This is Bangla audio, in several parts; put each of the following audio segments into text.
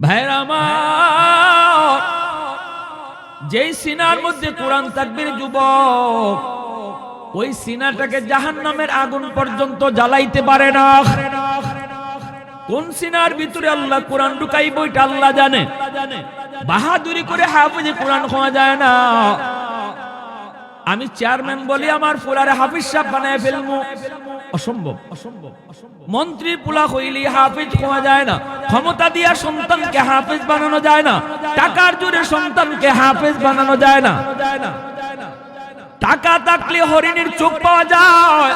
ভাইরা আমার, যেই সিনার মধ্যে কোরআন তাকবির যুবক, ওই সিনাটাকে জাহান নামের আগুন পর্যন্ত জ্বালাইতে পারে না। কোন সিনার ভিতরে আল্লাহ কোরআন ঢুকাই বইটা আল্লাহ জানে। বাহাদুরি করে হাফিজে কোরআন খাওয়া যায় না। আমি চেয়ারম্যান বলি আমার ফুলারে হাফিজ সাহেব বানায় ফেলব অসম্ভব। অসম্ভব মন্ত্রী পুলা হইলি হাফিজ হওয়া যায় না। ক্ষমতা দিয়া সন্তানকে হাফিজ বানানো যায় না। টাকার জোরে সন্তানকে হাফিজ বানানো যায় না। টাকা থাকলে হরিণীর চোখ পাওয়া যায়।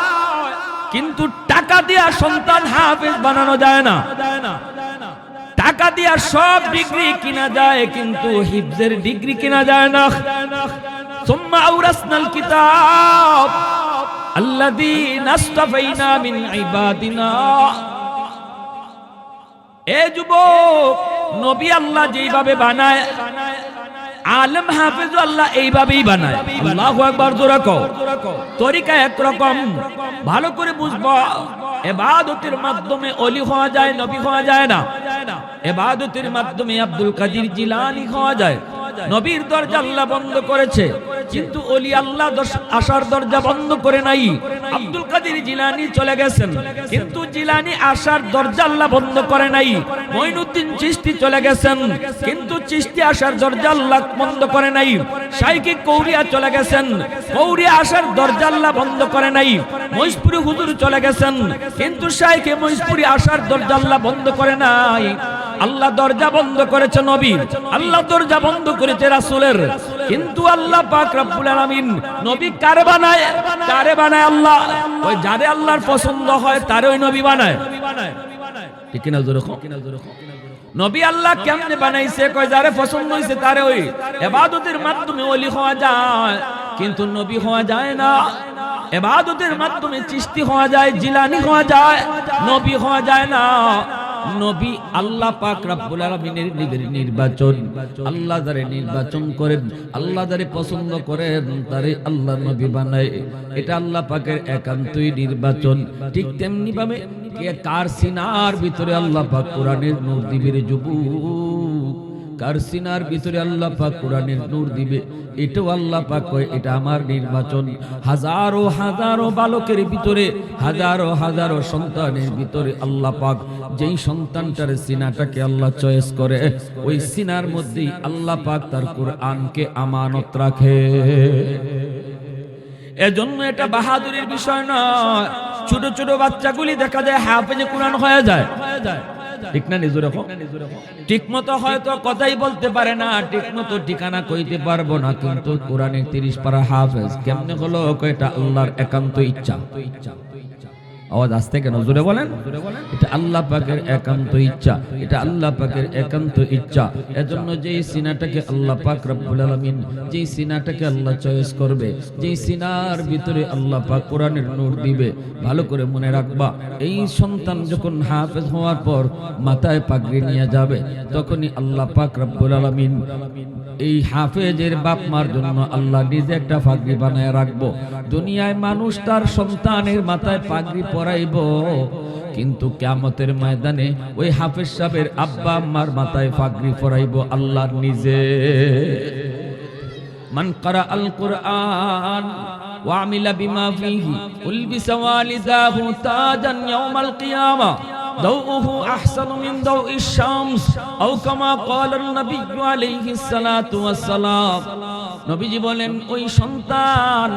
কিন্তু টাকা দিয়া সন্তান হাফিজ বানানো যায় না। টাকা দিয়া সব ডিগ্রি কিনা যায় কিন্তু হিফজের ডিগ্রি কিনা যায় না। ثم أورثنا الكتاب الذين اصطفينا من عبادنا এ যুবক নবী আল্লাহ যেইভাবে বানায় আলেম হাফেজ আল্লাহ এইভাবেই বানায় আল্লাহু আকবার জোরে কও তরিকা একরকম ভালো করে বুঝবো এবাদতের মাধ্যমে অলি হওয়া যায় নবী হওয়া যায় না এবাদতের মাধ্যমে আব্দুল কাদির জিলানি হওয়া যায় নবীর দরজা আল্লাহ বন্ধ করেছে। কিন্তু অলি আল্লাহ আসার দরজা বন্ধ করে নাই। আব্দুল কাদির জিলানি চলে গেছেন। কিন্তু জিলানি আসার দরজা আল্লাহ বন্ধ করে নাই। মঈনুদ্দিন চিশতি চলে গেছেন। কিন্তু চিশতি আসার দরজা আল্লাহ বন্ধ করে নাই। শাইকি কৌরিয়া চলে গেছেন। কৌরিয়া আসার দরজা আল্লাহ বন্ধ করে নাই। মহিষপুরি হুজুর চলে গেছেন। কিন্তু শাইকে মহিষপুরি আসার দরজা আল্লাহ বন্ধ করে নাই। আল্লাহ দরজা বন্ধ করেছে নবী। আল্লাহ দরজা বন্ধ করেছে রাসুলের। কিন্তু আল্লাহ পাক রব্বুল আলামিন নবী কারে বানায়? কারে বানায় আল্লাহ? ওই যারে আল্লাহর পছন্দ হয় তারে ওই নবী বানায়। ঠিক কিনা জোরে কও? নবী আল্লাহ কেমনে বানাইছে? কয় যারে পছন্দ হইছে তারে ওই ইবাদতের মাধ্যমে ওলি হওয়া যায়, কিন্তু নবী হওয়া যায় না। ইবাদতের মাধ্যমে চিস্তি হওয়া যায়, জিলানি হওয়া যায়, নবী হওয়া যায় না। নবী আল্লাহ পাক রাব্বুল আলামিনের নিজের নির্বাচন। আল্লাহ যারে নির্বাচন করেন, আল্লাহ যারে পছন্দ করেন, তারে আল্লাহ নবী বানায়। এটা আল্লাহ পাকের একান্তই নির্বাচন। ঠিক তেমনি ভাবে কার সিনার ভিতরে আল্লাহ পাক কোরআনের নূর দিবের যুবক কার সিনার ভিতরে আল্লাহ পাক কোরআনের নূর দিবে? এটাও আল্লাহ পাক কয়, এটা আমার নির্বাচন। হাজারো হাজারো বালকের ভিতরে, হাজারো হাজারো সন্তানের ভিতরে আল্লাহ পাক যেই সন্তানটার সিনাটাকে আল্লাহ চয়েস করে, ওই সিনার মধ্যেই আল্লাহ পাক তার কোরআনকে আমানত রাখে। এজন্য এটা বাহাদুরের বিষয় নয়। ছোট ছোট বাচ্চাগুলি দেখা যায় হাফেজে কোরআন হয়ে যায়। ঠিক না নিজের ঠিক মতো হয়তো কথাই বলতে পারে না ঠিক মতো ঠিকানা কইতে পারব না কিন্তু কোরআনে তিরিশ পারা হাফেজ কেমনে হলো এটা আল্লাহর একান্ত ইচ্ছা। আওয়াজ আসতে কেন? জোরে বলেন। এটা আল্লাহ পাকের একান্ত ইচ্ছা। এটা আল্লাহ পাকের একান্ত ইচ্ছা। এজন্য যেই সিনাটাকে আল্লাহ পাক রব্বুল আলামিন যেই সিনাটাকে আল্লাহ চয়েস করবে যেই সিনার ভিতরে আল্লাহ পাক কোরআনের নূর দিবে ভালো করে মনে রাখবা এই সন্তান যখন হাফেজ হওয়ার পর মাথায় পাগড়ি নিয়ে যাবে তখনই আল্লাহ পাক রব্বুল আলামিন এই হাফেজের বাপ মার জন্য আল্লাহ নিজে একটা পাগড়ি বানায় রাখবো দুনিয়ায় মানুষ তার সন্তানের মাথায় পাগড়ি পরাইব কিন্তু কিয়ামতের ময়দানে ওই হাফেজ সাহেবের আব্বা আম্মার মাথায় পাগড়ি পরাইব আল্লাহ নিজে من قرأ القرآن وعمل بما فيه ألبس والداه تاجا يوم القيامة ضوءه أحسن من ضوء الشمس أو كما قال النبي عليه الصلاة والسلام নবীজি বলেন ওই সন্তান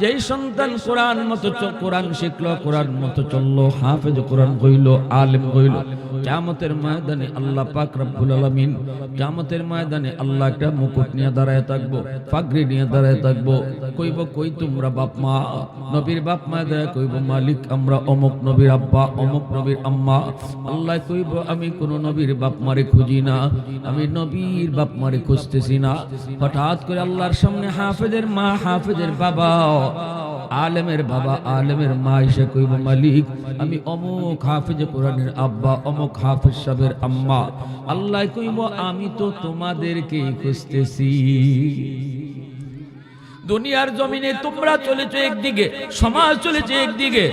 যেই সন্তান কোরআন মতো কোরআন শিখলো, কোরআন মতো চলল, হাফেজ কোরআন কইলো, আলেম কইলো, কিয়ামতের ময়দানে আল্লাহ পাক রব্বুল আলামিন কিয়ামতের ময়দানে আল্লাহ একটা মুকুট নিয়ে দাঁড়ায় থাকব পাগড়ি নিয়ে দাঁড়ায় থাকব, কইব, কই তোমরা বাপ মা? নবীর বাপ মা দেয় কইব, মালিক, আমরা অমুক নবীর আব্বা, অমুক নবীর আম্মা। আল্লাহ কইব, আমি কোন নবীর বাপ মারে খুঁজি না, আমি নবীর বাপ মারে খুঁজতেছি না। হঠাৎ করে আল্লাহর সামনে হাফেজের মা, হাফেজের বাবা আলেমের বাবা, আলেমের মা এসে কইব, মালিক, আমি অমুক হাফিজ কোরআনের আব্বা, অমুক হাফিজ সাহেবের আম্মা। আল্লাহ কইব, আমি তো তোমাদেরকে খুঁজতেছি। দুনিয়ার জমিনে তোমরা চলেছো একদিকে, সমাজ চলেছে একদিকে।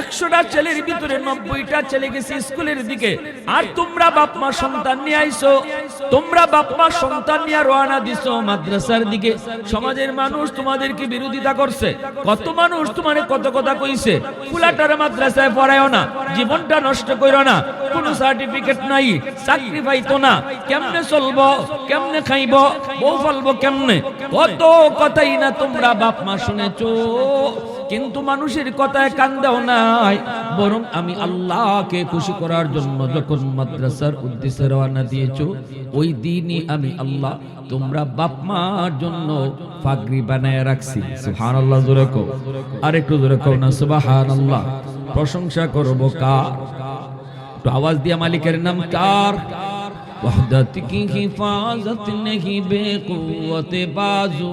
একশোটা ছেলের ভিতরে নব্বইটা ছেলে গেছে স্কুলের দিকে। আর তোমরা বাপ মা সন্তান নিয়ে আইছো তোমরা বাপ মা সন্তান নিয়ে রওনা দিছো মাদ্রাসার দিকে। সমাজের মানুষ তোমাদেরকে বিরোধিতা করছে। কত মানুষ তোমারে কত কথা কইছে। ফুলাটার মাদ্রাসায় পড়ায়ও না, জীবনটা নষ্ট করো না। কোনো সার্টিফিকেট নাই, চাকরি পাইতো না। কেমনে চলবো, কেমনে খাইব, বউ ফলবো কেমনে? কত কথাই না তোমরা বাপ মা শুনেছো। কিন্তু মানুষের কথায় কান দেও নাই। বরং আমি আল্লাহকে খুশি করার জন্য যখন মাদ্রাসার উদ্দেশ্যে রওনা দিয়েছ, ওই দিনই আমি আল্লাহ তোমরা বাপ মার জন্য ফাগরি বানায় রাখছি। সুবহানাল্লাহ, জোরে কও। আরেকটু জোরে কও না, সুবহানাল্লাহ। প্রশংসা করব কার? একটু আওয়াজ দিয়া মালিকের নাম কার? وحدت کی حفاظت نہیں بے قوت بازو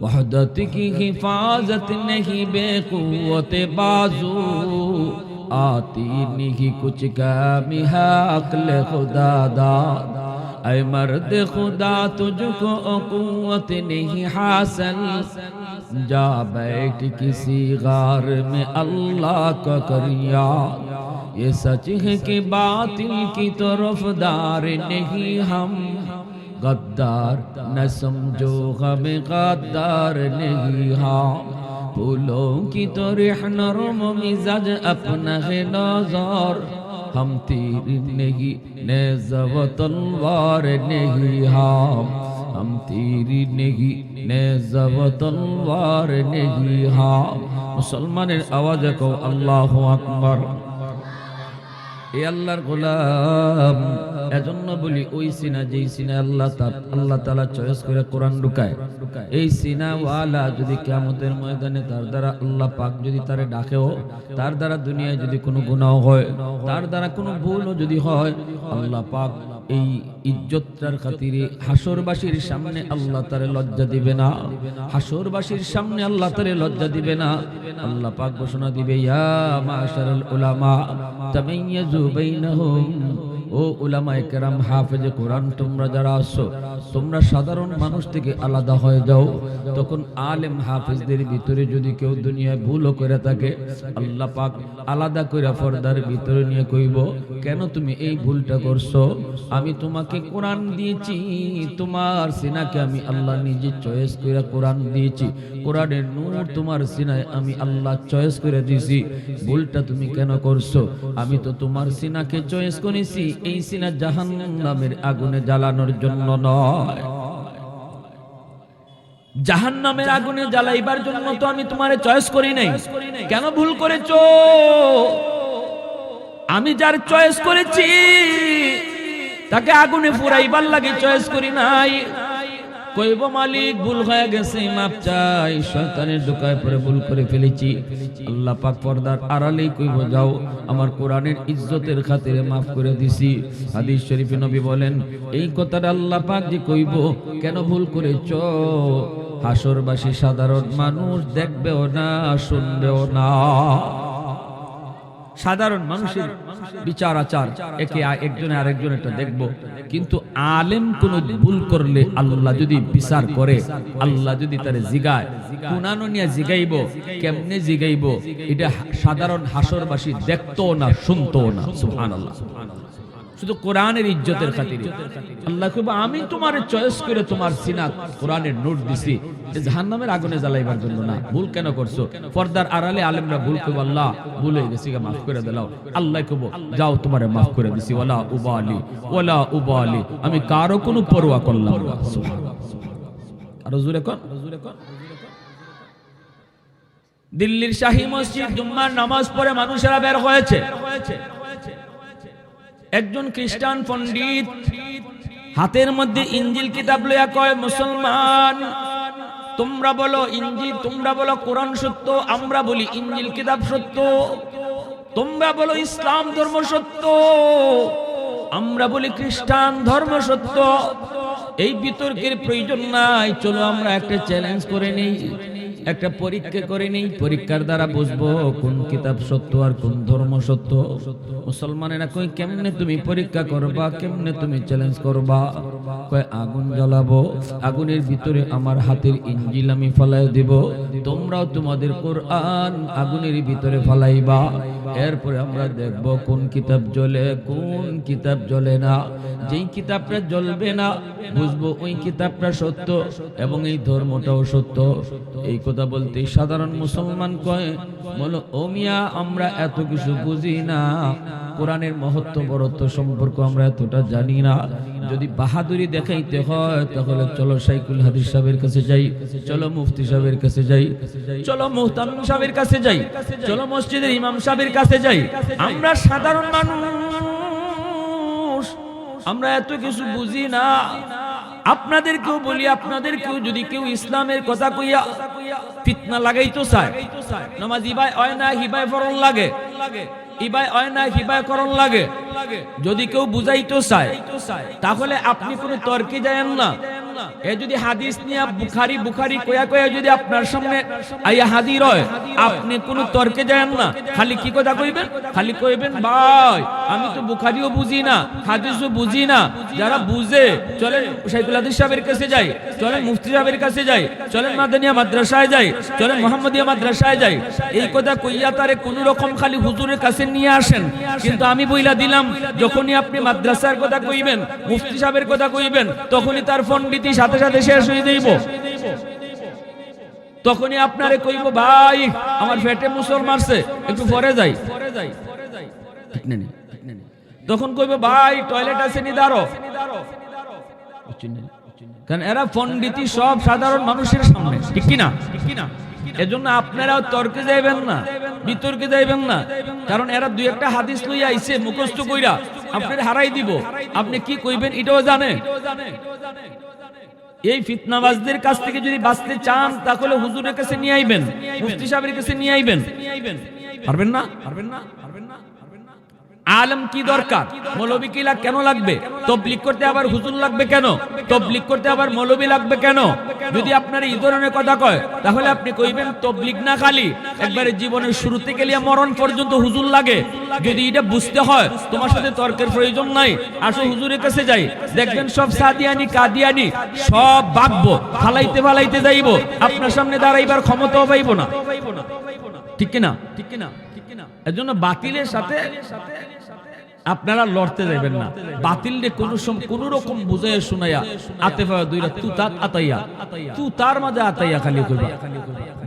وحدت کی حفاظت نہیں بے قوت بازو، آتی نہیں کچھ کمی ہے عقل خدا دا۔ اے مرد خدا، تجھ کو قوت نہیں حاصل۔ جا بیٹھ کسی غار میں اللہ کا کریا۔ یہ سچ ہے کہ باطل کی طرف دار نہیں ہم۔ गद्दार न समझो हम गद्दार नहीं हम फूलों की तो रिह नरम मिजाज अपना है नजर हम तीर नहीं नेज़व तलवार नहीं हम हम तीर नहीं नेज़व तलवार नहीं हम মুসলমানের আওয়াজে কও আল্লাহু আকবার এ আল্লাহর গোলাম। এজন্য বলি, ওই সিনা, যেই সিনা আল্লাহ আল্লাহ তালা চয়েস করে কোরআন ঢুকায়। এই সিনা ওয়ালা যদি কেমতের ময়দানে তার দ্বারা আল্লাহ পাক যদি তারে ডাকেও, তার দ্বারা দুনিয়ায় যদি কোনো গুণাও হয়, তার দ্বারা কোনো ভুলও যদি হয়, আল্লাহ পাক এই ইজ্জতটার খাতিরে হাসরবাসীর সামনে আল্লাহ তারে লজ্জা দিবে না। হাসরবাসীর সামনে আল্লাহ তারে লজ্জা দিবে না। আল্লাহ পাক ঘোষণা দিবে, ইয়া মাশারাল উলামা তামাইয়াজু বাইনাহুম ও উলামায়ে কেরাম, হাফেজে কোরআন, তোমরা যারা আছো, তোমরা সাধারণ মানুষ থেকে আলাদা হয়ে যাও। তখন আলেম হাফেজদের ভিতরে যদি কেউ দুনিয়ায় ভুলও করে থাকে, আল্লাহ পাক আলাদা করে পর্দার ভিতরে নিয়ে কইব, কেন তুমি এই ভুলটা করছ? আমি তোমাকে কোরআন দিয়েছি, তোমার সিনাকে আমি আল্লাহ নিজে চয়েস করে কোরআন দিয়েছি। কোরআনের নূর তোমার সিনায় আমি আল্লাহ চয়েস করে দিয়েছি। ভুলটা তুমি কেন করছ? আমি তো তোমার সিনাকে চয়েস করেছি এই সিনা জাহান নামের আগুনে জ্বালানোর জন্য নয়। জাহান নামের আগুনে জ্বালাইবার জন্য তো আমি তোমারে চয়েস করি নাই। কেন ভুল করেছ? আমি যার চয়েস করেছি, তাকে আগুনে ফুরাইবার লাগে চয়েস করি নাই। কইব মালিক, ভুল হয়ে গেছে, মাপ চাই। শয়তানের দোকায় পরে ভুল করে ফেলেছি। আল্লাহ পাক পর্দার আড়ালেই কইব, যাও, আমার কোরআনের ইজ্জতের খাতিরে মাফ করে দিছি। হাদিস শরীফে নবী বলেন, এই কথাটা আল্লাহ পাক যে কইব, কেন ভুল করেছ? হাসরবাসী সাধারণ মানুষ দেখবেও না, শুনবেও না। সাধারণ মানুষের বিচার আচার একে একজনে আরেকজনেরটা দেখব। কিন্তু আলেম কোন ভুল করলে আল্লাহ যদি বিচার করে আল্লাহ যদি তারে জিগায় কুনানো নিয়ে জিগাইব কেমনে জিগাইব? এটা সাধারণ হাসরবাসী দেখতো না শুনতো না সুবহানাল্লাহ। শুধু কোরআনের ইজ্জতের খাতিরে। আল্লাহ কইব আমি তোমার চয়েস করে তোমার সিনা কোরআনের নোট দিছি। যে জাহান্নামের আগুনে জ্বালাইবার জন্য না। ভুল কেন করছ? পর্দার আড়ালে আলেমরা ভুল কইব আল্লাহ ভুল হয়ে গেছে মাফ করে দিলাও আল্লাহ কইব যাও তোমারে মাফ করে দিছি। ওয়ালা উবালি ওয়ালা উবালি। আমি কারও কোনো পরোয়া করলাম না। আরও জোরে জোরে দিল্লির শাহী মসজিদ জুম্মার নামাজ পড়ে মানুষেরা বের হয়েছে। একজন খ্রিস্টান পণ্ডিত, হাতের মধ্যে ইঞ্জিল কিতাব লইয়া কয়, মুসলমান, তোমরা বলো ইঞ্জিল, তোমরা বলো কোরআন সত্য, আমরা বলি ইঞ্জিল কিতাব সত্য। তোমরা বলো ইসলাম ধর্ম সত্য, আমরা বলি খ্রিস্টান ধর্ম সত্য। এই বিতর্কের প্রয়োজন নাই, চলো আমরা একটা চ্যালেঞ্জ করে নেই। একটা পরীক্ষা করে নেই, পরীক্ষার দ্বারা বুঝব কোন কিতাব সত্য আর কোন ধর্ম সত্য। মুসলমানেরা কই কেমনে তুমি পরীক্ষা করবা, কেমনে তুমি চ্যালেঞ্জ করবা? কয়, আগুন জ্বালাবো, আগুনের ভিতরে আমার হাতের ইঞ্জিল আমি ফলাই দিব, তোমরাও তোমাদের কোরআন আগুনের ভিতরে ফলাইবা। এরপরে আমরা দেখব কোন কিতাব জ্বলে, কোন কিতাব জ্বলে না। যেই কিতাবটা জ্বলবে না, বুঝব ওই কিতাবটা সত্য এবং এই ধর্মটাও সত্য। এই বলতে সাধারণ মুসলমান কয়, বলো, ও মিয়া, আমরা এত কিছু বুঝি না। কোরআনের মহত্ব বরত্ব সম্পর্ক আমরা এতটা জানি না। যদি বাহাদুরি দেখাইতে হয়, তাহলে চলো সাইকুল হাদিস সাহেবের কাছে যাই, চলো মুফতি সাহেবের কাছে যাই, চলো মুহতামিম সাহেবের কাছে যাই, চলো মসজিদের ইমাম সাহেবের কাছে যাই। আমরা সাধারণ মানুষ, আমরা এত কিছু বুঝি না। আপনাদেরকেও বলি আপনাদেরকেও যদি কেউ ইসলামের কথা কইয়া ফিতনা লাগাইতো চায় নামাজ ইবাই হয় না হিবাই ফরন লাগে। ইবাই হয় না হিবাই করণ লাগে। যদি কেউ বুঝাইতো চায় তাহলে আপনি কোনো তর্কে যায়েন না। যদি হাদিস নিয়ে বুখারি বুখারি কয়া কয়া যদি আপনার সামনে আইয়া হাজির হয়, আপনি কোনো তর্কে যায়েন না। খালি কি কথা কইবেন? খালি কইবেন, ভাই, আমি তো বুখারিও বুঝি না, হাদিসও বুঝি না। যারা বুঝে, চলেন শাইখুল হাদিস সাহেবের কাছে যাই, চলেন মুফতি সাহেবের কাছে যাই, চলেন মাদানিয়া মাদ্রাসায় যাই, চলেন মোহাম্মদিয়া মাদ্রাসায় যাই। এই কথা কইয়া তারে কোন রকম খালি হুজুরের কাছে নিয়ে আসেন। কিন্তু আমি বইলা দিলাম, যখনই আপনি মাদ্রাসার কথা কইবেন, মুফতি সাহেবের কথা কইবেন, তখনই তার পণ্ডিতি সাথে সাথে সাথে শেষ হয়ে যাইব। তখনই আপনারে কইব, ভাই, আমার পেটে মুসল মারছে, একটু পরে যাই? তখন কইব, ভাই টয়লেট আছে নি, দাঁড়ো। কারণ এরা পণ্ডিতি সব সাধারণ মানুষের সামনে, ঠিক কিনা? এজন্য আপনারাও তর্কে যাইবেন না, বিতর্কে যাইবেন না। কারণ এরা দুই একটা হাদিস লইয়া আইছে, মুখস্থ কইরা আপনার হারাই দিব। আপনি কি কইবেন এটাও জানে। এই ফিতনাবাজদের কাছ থেকে যদি বাঁচতে চান, তাহলে হুজুরের কাছে নিয়ে আইবেন, মুফতি সাহেবের কাছে নিয়ে আইবেন। পারবেন না? পারবেন না? আলম কি দরকার? মৌলবী কিলা কেন লাগবে? তবলিক করতে আবার হুজুর লাগবে কেন? তবলিক করতে আবার মৌলবী লাগবে কেন? যদি আপনার এই ধরনের কথা কয়, তাহলে আপনি কইবেন তবলিক না খালি, একবারে জীবনের শুরু থেকে লিয়া মরণ পর্যন্ত হুজুর লাগে। যদি এটা বুঝতে হয়, তোমার সাথে তর্কের প্রয়োজন নাই। আসো হুজুরের কাছে যাই। দেখবেন সব সাদিয়ানি, কাদিয়ানি, সব বাগবো ফালাইতে ফালাইতে যাইব। আপনার সামনে দাঁড়াইবার ক্ষমতাও পাইব না। ঠিক কিনা ঠিক কিনা? ঠিক কিনা? এর জন্য বাতিলের সাথে আপনারা লড়তে যাবেন না। বাতিল রে কোন কোন রকম বুঝাইয়া শুনাইয়া আতে পাওয়া দুইটা তু তাত আতাইয়া। তু তার মাঝে আতাইয়া খালি কইবা।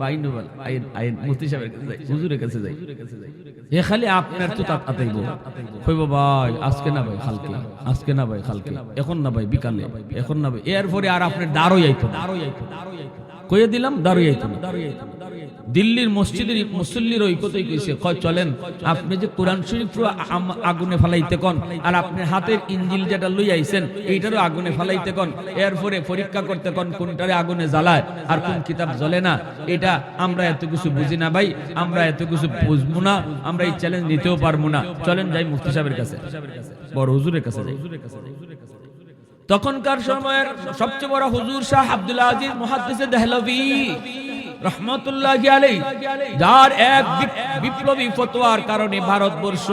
আইন আইন সাহেবের কাছে যাই, হুজুরের কাছে যাই। এ খালি আপনার তু তাত আতাইবো। কইব, ভাই, আজকে না ভাই, কালকে, আজকে না ভাই, কালকে, এখন না ভাই, বিকালে, এখন না ভাই, এরপরে আর আপনার দাঁড়ই আইতো দাঁড়ই আইতো কইয়ে দিলাম দাঁড়ই আইতো দিল্লির মসজিদের মুসল্লির ঐক্যতই কইছে। কয়, চলেন, আপনি যে কোরআন শরীফ আগুনে ফালাইতে কন, আর আপনি হাতের ইঞ্জিল যেটা লই আইছেন, এইটারও আগুনে ফালাইতে কন, এরপরে পরীক্ষা করতে কন কোনটারে আগুনে জ্বালায় আর কোন কিতাব জ্বলে না। এটা আমরা এত কিছু বুঝি না ভাই, আমরা এত কিছু বুঝব না, আমরা এই চ্যালেঞ্জ নিতেও পারব না। চলেন যাই মুফতি সাহেবের কাছে। বড় হুজুরের কাছে যাই। তখনকার সময়ের সবচেয়ে বড় হুজুর শাহ আব্দুল আজিজ মুহাদ্দিস দেহলভি। রহমতুল্লাহ আলী যার এক বিপ্লবী ফতোয়ার কারণে ভারতবর্ষ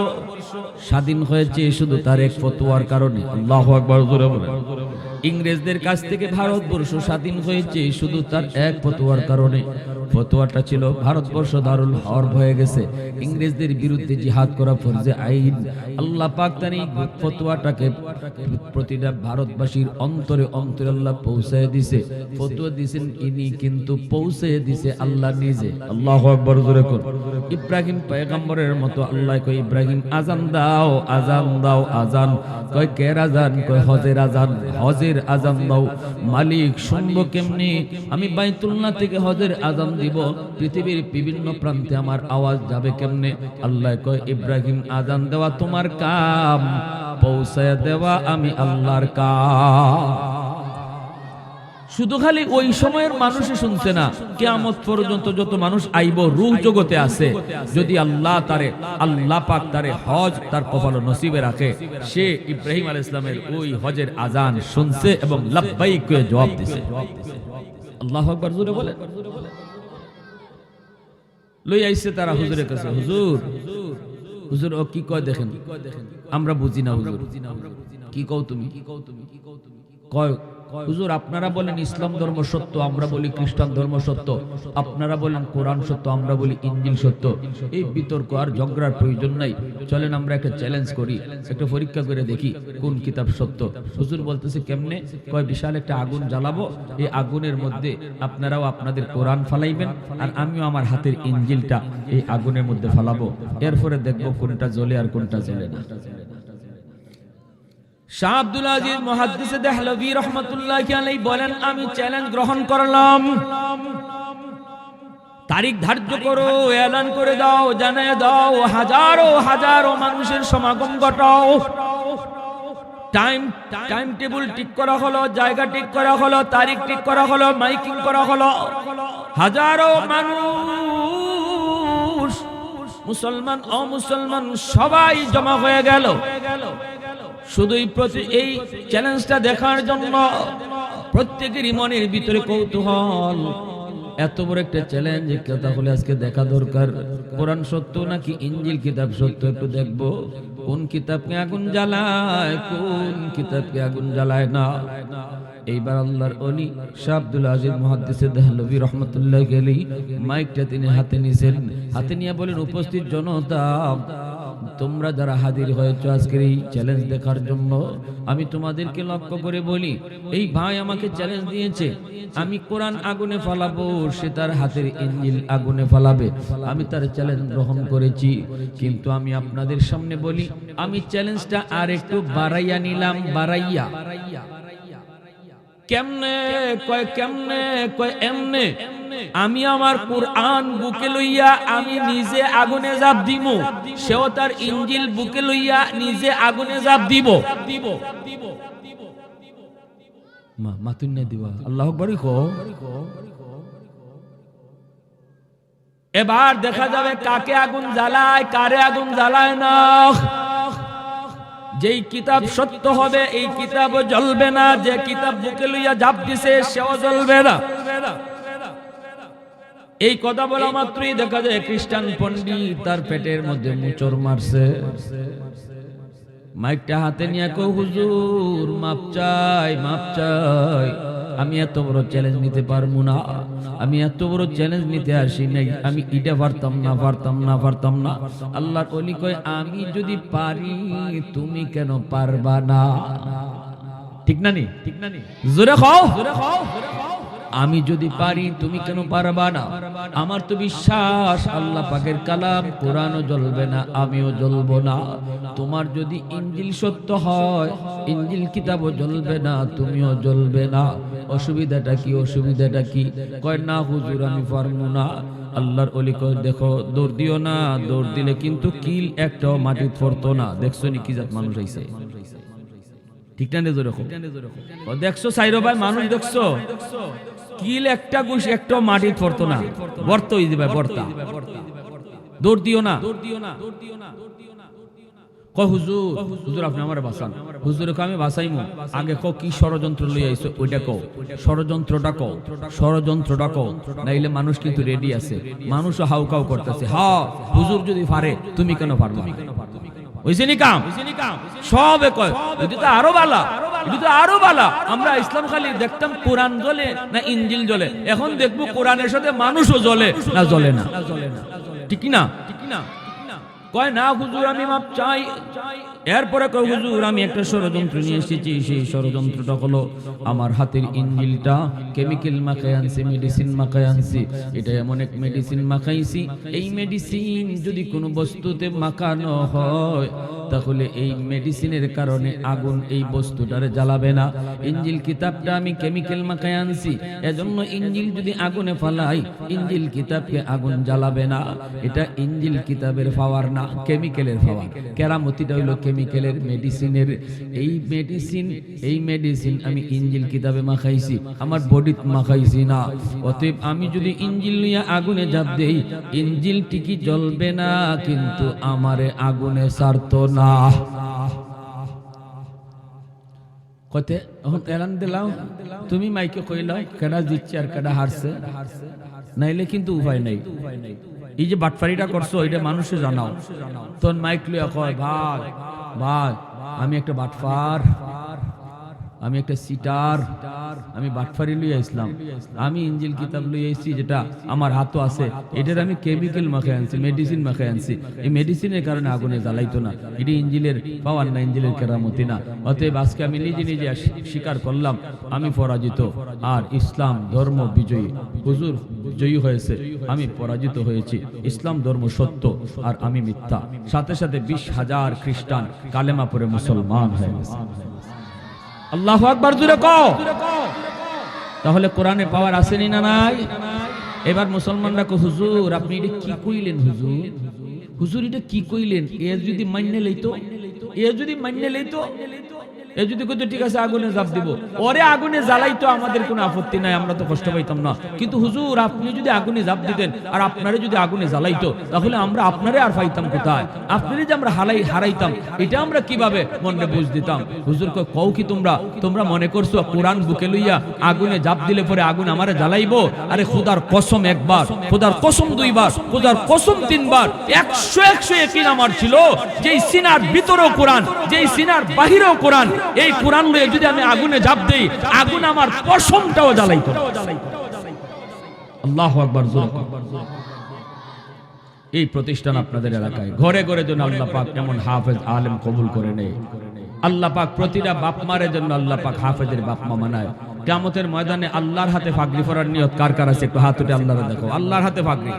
স্বাধীন হয়েছে, শুধু তার এক ফতোয়ার কারণে। আল্লাহ আকবার ইংরেজদের কাছ থেকে ভারতবর্ষ স্বাধীন হয়েছে শুধু তার এক ফতোয়ার কারণে। ফতোয়াটা ছিল, ভারতবর্ষ দারুল হরব হয়ে গেছে। ইংরেজদের বিরুদ্ধে জিহাদ করা ফরজে আইন। আল্লাহ পাক তার এই ফতোয়াটাকে প্রতিটা ভারতবাসীর অন্তরে অন্তরে আল্লাহ পৌঁছায় দিছে। ফতোয়া দিছেন ইনি, কিন্তু পৌঁছে দিছে আল্লাহ নিজে। আল্লাহ আকবর, জোরে কর। ইব্রাহিম পয়গম্বরের মতো আল্লাহ কই ইব্রাহিম, আজান দাও আজান দাও, আজান। কয় কের আজান? কয়, হজের আজান। হজের আজান দাও। মালিক, শুনব কেমনি? আমি বাইতুল্লাহ থেকে হজের আজাম দিব। পৃথিবীর বিভিন্ন প্রান্তে আমার আওয়াজ যাবে কেমনে? আল্লাহ কয়, ইব্রাহিম, আজান দেওয়া তোমার কাম। পৌঁছায় দেওয়া আমি আল্লাহর কাম। শুধু খালি ওই সময়ের মানুষই শুনছে না, কেয়ামত পর্যন্ত যত মানুষ আইব, রূহ জগতে আছে। যদি আল্লাহ তারে, আল্লাহ পাক তারে হজ তার কপাল নসিবে রাখে, সে ইব্রাহিম আল ইসলামের ওই হজের আজান শুনছে এবং করে জবাব দিছে। আল্লাহ আকবার, জোরে বলে। লই আইছে তারা হুজুরের কাছে, হুজুর হুজুর, ও কি কয় দেখেন? আমরা বুঝি না, হুজুর। কি কও তুমি কি কও তুমি? কি কও তুমি? কয় হুজুর, আপনারা বলেন ইসলাম ধর্ম সত্য, আমরা বলি খ্রিস্টান ধর্ম সত্য। আপনারা বলেন কোরআন সত্য, আমরা বলি ইঞ্জিল সত্য। এই বিতর্ক আর ঝগড়ার প্রয়োজন নাই। চলেন আমরা একটা চ্যালেঞ্জ করি, একটা পরীক্ষা করে দেখি কোন কিতাব সত্য। হুজুর বলতেছে, কেমনে? কয়, বিশাল একটা আগুন জ্বালাবো? এই আগুনের মধ্যে আপনারাও আপনাদের কোরআন ফালাইবেন আর আমিও আমার হাতের ইঞ্জিলটা এই আগুনের মধ্যে ফালাবো। এরপরে দেখব কোনটা জ্বলে আর কোনটা জ্বলে না। শাহ আব্দুল আজিজ মুহাদ্দিসে দেহলভী রহমাতুল্লাহি আলাইহি বলেন, আমি চ্যালেঞ্জ গ্রহণ করলাম। তারিখ ধার্য করো, এলান করে দাও, জানিয়ে দাও, হাজারো হাজারো মানুষের সমাগম ঘটাও। টাইম টাইম টেবিল ঠিক করা হলো, জায়গা ঠিক করা হলো, তারিখ ঠিক করা হলো, মাইকিং করা হলো। হাজারো মানুষ, মুসলমান, অমুসলমান সবাই জমা হয়ে গেল। প্রতি এই চ্যালেঞ্জটা দেখার জন্য প্রত্যেকেরই মনের ভিতরে কৌতূহল। এত বড় একটা চ্যালেঞ্জ তাহলে আজকে দেখা দরকার। কোরআন সত্য নাকি ইঞ্জিল কিতাব সত্য একটু দেখব। কোন কিতাবকে আগুন জ্বালায়, কোন কিতাবকে আগুন জ্বালায় না। এইবার আল্লাহর অলি শাহ আব্দুল আজিজ দেহলভী রহমতুল্লাহ গেলি মাইকটা তিনি হাতে নিছেন। হাতে নিয়ে বলেন, উপস্থিত জনতা তোমরা যারা হাজির হয়েছো আজকের এই চ্যালেঞ্জ দেখার জন্য, আমি তোমাদেরকে লক্ষ্য করে বলি, এই ভাই আমাকে চ্যালেঞ্জ দিয়েছে, আমি কোরআন আগুনে ফালাবো, সে তার হাতের ইঞ্জিল আগুনে ফালাবে। আমি তার চ্যালেঞ্জ গ্রহণ করেছি, কিন্তু আমি আপনাদের সামনে বলি, আমি চ্যালেঞ্জটা আর একটু বাড়াইয়া নিলাম, বাড়াইয়া। কেমনে, কয় কেমনে, কয় এমনে? আমি আমার কোরআন বুকে লইয়া আমি নিজে আগুনে জাপ দিব। সেও তার ইঞ্জিল বুকে লইয়া নিজে আগুনে জাপ দিব। দিব মা দিবা। আল্লাহ কো। এবার দেখা যাবে কাকে আগুন জ্বালায়, কারে আগুন জ্বালায় না। যেই কিতাব সত্য হবে, এই কিতাব জ্বলবে না। যে কিতাব বুকে লইয়া জাপ দিছে, সেও জ্বলবে না। এই কথা বলা মাত্রই দেখা যায় খ্রিস্টান পণ্ডিত তার পেটের মধ্যে মুচর মারছে। মাইকটা হাতে নিয়ে কো হুজুর, মাপ চাই মাপ চাই। আমি এত বড় চ্যালেঞ্জ নিতে পারব না। আমি এত বড় চ্যালেঞ্জ নিতে আসি নাই। আমি এটা পারতাম না পারতাম না পারতাম না। আল্লাহ কলি কয়, আমি যদি পারি, তুমি কেন পারবা না? ঠিক না নি? ঠিক না নি জোরে খাও জোরে খাও আমি যদি পারি, তুমি কেন পারবা না? আমার তো বিশ্বাস, আল্লাহ পাকের কালাম কোরআনও জ্বলবে না, আমিও জ্বলবো না। তোমার যদি ইঞ্জিল সত্য হয় ইঞ্জিল কিতাবও জ্বলবে না, তুমিও জ্বলবে না। অসুবিধাটা কি অসুবিধাটা কি? কয়, না হুজুর, আমি পারব না। আল্লাহর অলি কয়, দেখো, দৌড় দিও না, দৌড় দিলে কিন্তু কিল একটাও মাটি পড়তো না। দেখছ নি কি জাত মানুষ আইছে ঠিক না দেখছ সাইরো ভাই, মানুষ দেখছ? কিল একটা গুশ একটা মাটি পড়তো না। বর্ত দিবে, বর্তা। দৌড় দিও না। হুজুর আমি আগে ক কি ষড়যন্ত্র ওইটা মানুষ কিন্তু রেডি আছে। মানুষও হাউকাউ করতেছে। হা হুজুর যদি পারে, তুমি কেন পারবা সব এটি তো আরও বালা। তো আরও বালা। আমরা ইসলাম খালি দেখতাম কোরআন জ্বলে না ইঞ্জিল জ্বলে। এখন দেখব কোরআনের সাথে মানুষও জ্বলে না জ্বলে না। ঠিক না ঠিক না? কয়, না, হুজুর, আমি মাপ চাই। এরপরে কয়, হুজুর, আমি একটা ষড়যন্ত্র নিয়ে এসেছি, সেই ষড়যন্ত্রটা হলো আমার হাতের ইঞ্জিলটা কেমিক্যাল মাখায় আনছি মেডিসিন মাখায় আনছি এটা এমন এক মেডিসিন মাখাইছি। এই মেডিসিন যদি কোনো বস্তুতে মাখানো হয় তাহলে এই মেডিসিনের কারণে আগুন এই বস্তুটারে জ্বালাবে না। ইঞ্জিল কিতাবটা আমি কেমিক্যাল মাখাই আনছি। এজন্য ইঞ্জিল যদি আগুনে ফালাই, ইঞ্জিল কিতাবকে আগুন জ্বালাবে না। এটা ইঞ্জিল কিতাবের পাওয়ার না কেমিক্যালের পাওয়ার কেরামতিটা হইল কেমিক্যালের মেডিসিনের এই মেডিসিন এই মেডিসিন আমি ইঞ্জিল কিতাবে মাখাইছি, আমার বডিত মাখাইছি না। অতএব আমি যদি ইঞ্জিল নিয়ে আগুনে জাপ দেই, ইঞ্জিল টিকি জ্বলবে না, কিন্তু আমারে আগুনে সারত না কতে এখন এলান দিলাম তুমি মাইকে কইলাও কেডা জিতছে আর কেডা হারছে নাইলে কিন্তু উপায় নাই এই যে বাটফারিটা করছ এটা মানুষে জানাও তোর মাইক লইয়া কয় ভাই ভাই আমি একটা বাটফার আমি একটা সিটার আমি বাটফারি লইয়া ইসলাম আমি ইঞ্জিল কিতাব লইয়া এসেছি যেটা আমার হাতও আছে। এটার আমি কেমিক্যাল মাখে আনছি মেডিসিন মাখে আনছি। এই মেডিসিনের কারণে আগুনে জ্বালাইতো না। এটি ইঞ্জিলের পাওয়ার না ইঞ্জিলের কেরামতি না। অতএব আজকে আমি নিজে নিজে স্বীকার করলাম, আমি পরাজিত। আর ইসলাম ধর্ম বিজয়ী। হুজুর জয়ী হয়েছে, আমি পরাজিত হয়েছি। ইসলাম ধর্ম সত্য, আর আমি মিথ্যা। সাথে সাথে বিশ হাজার খ্রিস্টান কালেমা পরে মুসলমান হয়ে গেছে। আল্লাহ আকবার জুড়ে কও। তাহলে কোরআনে পাওয়ার আসেনি না নাই? এবার মুসলমানরা কো হুজুর, আপনি এটা কি কইলেন হুজুর? হুজুর, এটা কি কইলেন? এ যদি মান্য লইতো, এ যদি মান্য লইতো এ যদি কইতো, ঠিক আছে, আগুনে জাপ দিব। ওরে আগুনে জ্বালাইতো আমাদের কোনো আপত্তি নাই, আমরা তো কষ্ট পাইতাম না। কিন্তু হুজুর, আপনি যদি আগুনে জাপ দিতেন আর আপনারে যদি আগুনে জ্বালাইতো, তাহলে আমরা আপনারে আর পাইতাম কোথায়? আপনারে যে আমরা হারাইতাম, এটা আমরা কীভাবে মনে বুঝ দিতাম? হুজুর কও কি তোমরা? তোমরা মনে করছ কোরআন বুকে লইয়া আগুনে জাপ দিলে পরে আগুন আমারে জ্বালাইবো? আরে খুদার কসম একবার, খুদার কসম দুইবার, খুদার কসম তিনবার, একশো একশো একই আমার ছিল, যেই সিনার ভিতরেও কোরআন, যেই সিনার বাহিরেও কোরআন এই কোরআন লইয়ে যদি আমি আগুনে জাপ দেই, আগুন আমার কসমটাও জ্বালাইতো আল্লাহ আকবার এই প্রতিষ্ঠান আপনাদের এলাকায়। ঘরে ঘরে যেন আল্লাহ পাক এমন হাফেজ আলেম কবুল করে নেয়। আল্লাহ পাক প্রতিটা বাপ মারের জন্য আল্লাহ পাক হাফেজের বাপ মা মানায় কেমতের ময়দানে আল্লাহর হাতে ফাগরি ফরার নিয়ত কার কার আছে একটু হাত উঠে আল্লাহর দেখো। আল্লাহর হাতে ফাগরি